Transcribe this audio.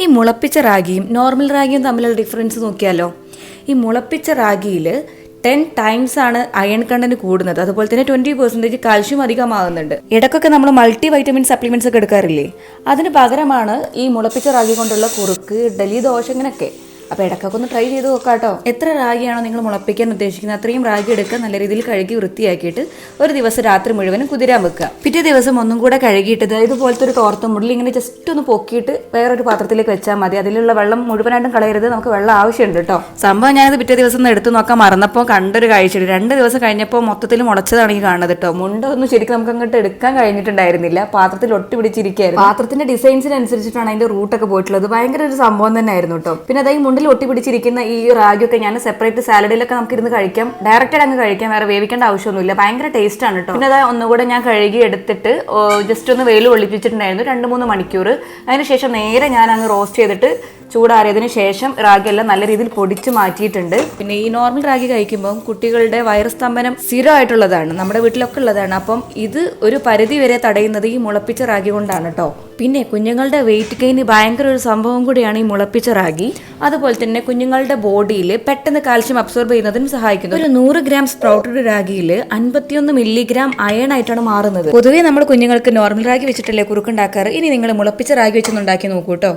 ഈ മുളപ്പിച്ച റാഗിയും നോർമൽ റാഗിയും തമ്മിലുള്ള ഡിഫറൻസ് നോക്കിയാലോ? ഈ മുളപ്പിച്ച റാഗിയിൽ ടെൻ ടൈംസ് ആണ് അയൺ കണ്ടന്റ് കൂടുന്നത്. അതുപോലെ തന്നെ ട്വന്റി പെർസെന്റേജ് കാൽഷ്യം അധികമാകുന്നുണ്ട്. ഇടക്കൊക്കെ നമ്മൾ മൾട്ടി വൈറ്റമിൻ സപ്ലിമെന്റ്സ് ഒക്കെ എടുക്കാറില്ലേ? അതിന് പകരമാണ് ഈ മുളപ്പിച്ച റാഗി കൊണ്ടുള്ള കുറുക്ക് ഡലി ദോശ ഇങ്ങനെയൊക്കെ. അപ്പോൾ ഇടയ്ക്കൊക്കെ ഒന്ന് ട്രൈ ചെയ്ത് നോക്കാട്ടോ. എത്ര റാഗിയാണോ നിങ്ങൾ മുളപ്പിക്കാൻ ഉദ്ദേശിക്കുന്നത് അത്രയും റാഗി എടുക്കുക നല്ല രീതിയിൽ കഴുകി വൃത്തിയാക്കിയിട്ട് ഒരു ദിവസം രാത്രി മുഴുവനും കുതിരാൻ വെക്കുക. പിറ്റേ ദിവസം ഒന്നും കൂടെ കഴുകിയിട്ട് ഇതുപോലത്തെ ഒരു തോർത്ത മുടിൽ ഇങ്ങനെ ജസ്റ്റ് ഒന്ന് പൊക്കിയിട്ട് വേറൊരു പാത്രത്തിലേക്ക് വെച്ചാൽ മതി. അതിലുള്ള വെള്ളം മുഴുവനായിട്ടും കളയരുത് നമുക്ക് വെള്ളം ആവശ്യമുണ്ട് കേട്ടോ. സംഭവം ഞാനത് പിറ്റേ ദിവസം ഒന്ന് എടുത്തു നോക്കാൻ മറന്നപ്പോൾ കണ്ടൊരു കാഴ്ചയുണ്ട്. രണ്ട് ദിവസം കഴിഞ്ഞപ്പോൾ മൊത്തത്തിൽ മുളച്ചതാണ് ഈ കാണുന്നത് കേട്ടോ. മുണ്ടൊന്നും ശരിക്കും നമുക്ക് അങ്ങോട്ട് എടുക്കാൻ കഴിഞ്ഞിട്ടുണ്ടായിരുന്നില്ല. പാത്രത്തിൽ ഒട്ടി പിടിച്ചിരിക്കുകയായിരുന്നു. പാത്രത്തിന്റെ ഡിസൈൻസിനനുസരിച്ചിട്ടാണ് അതിന്റെ റൂട്ടൊക്കെ പോയിട്ടുള്ളത്. ഭയങ്കര ഒരു സംഭവം തന്നെ ആയിരുന്നു കേട്ടോ. പിന്നെ അതായത് മുണ്ടിൽ ഒട്ടി പിടിച്ചിരിക്കുന്ന ഈ റാഗിയൊക്കെ ഞാൻ സെപ്പറേറ്റ് സാലഡിലൊക്കെ നമുക്ക് ഇരുന്ന് കഴിക്കാം. ഡയറക്റ്റ് അങ്ങ് കഴിക്കാം വേറെ വേവിക്കേണ്ട ആവശ്യമൊന്നുമില്ല. ഭയങ്കര ടേസ്റ്റ് ആണ് കേട്ടോ പിന്നെ അതായത് ഒന്നുകൂടെ ഞാൻ കഴുകി എടുത്തിട്ട് ജസ്റ്റ് ഒന്ന് വെയിൽ ഒളിപ്പിച്ചിട്ടുണ്ടായിരുന്നു രണ്ട് മൂന്ന് മണിക്കൂർ അതിനുശേഷം നേരെ ഞാൻ അങ്ങ് റോസ്റ്റ് ചെയ്തിട്ട് ചൂടാറിയതിന് ശേഷം റാഗി എല്ലാം നല്ല രീതിയിൽ പൊടിച്ച് മാറ്റിയിട്ടുണ്ട്. പിന്നെ ഈ നോർമൽ റാഗി കഴിക്കുമ്പോൾ കുട്ടികളുടെ വയറുസ്തംഭനം സ്ഥിരമായിട്ടുള്ളതാണ് നമ്മുടെ വീട്ടിലൊക്കെ ഉള്ളതാണ്. അപ്പം ഇത് ഒരു പരിധി വരെ തടയുന്നത് ഈ മുളപ്പിച്ച റാഗി കൊണ്ടാണ് കേട്ടോ പിന്നെ കുഞ്ഞുങ്ങളുടെ വെയിറ്റ് ഗെയിന് ഭയങ്കര ഒരു സംഭവം കൂടിയാണ് ഈ മുളപ്പിച്ച റാഗി. അതുപോലെ തന്നെ കുഞ്ഞുങ്ങളുടെ ബോഡിയിൽ പെട്ടെന്ന് കാൽഷ്യം അബ്സോർബ് ചെയ്യുന്നതിനും സഹായിക്കുന്നു. ഒരു നൂറ് ഗ്രാം സ്പ്രൗട്ടഡ് റാഗിയിൽ അൻപത്തിയൊന്ന് മില്ലിഗ്രാം അയൺ ആയിട്ടാണ് മാറുന്നത്. പൊതുവേ നമ്മൾ കുഞ്ഞുങ്ങൾക്ക് നോർമൽ റാഗി വെച്ചിട്ടല്ലേ കുറുക്കുണ്ടാക്കാറ് ഇനി നിങ്ങൾ മുളപ്പിച്ച റാഗി വെച്ചൊന്നുണ്ടാക്കി നോക്കൂ കേട്ടോ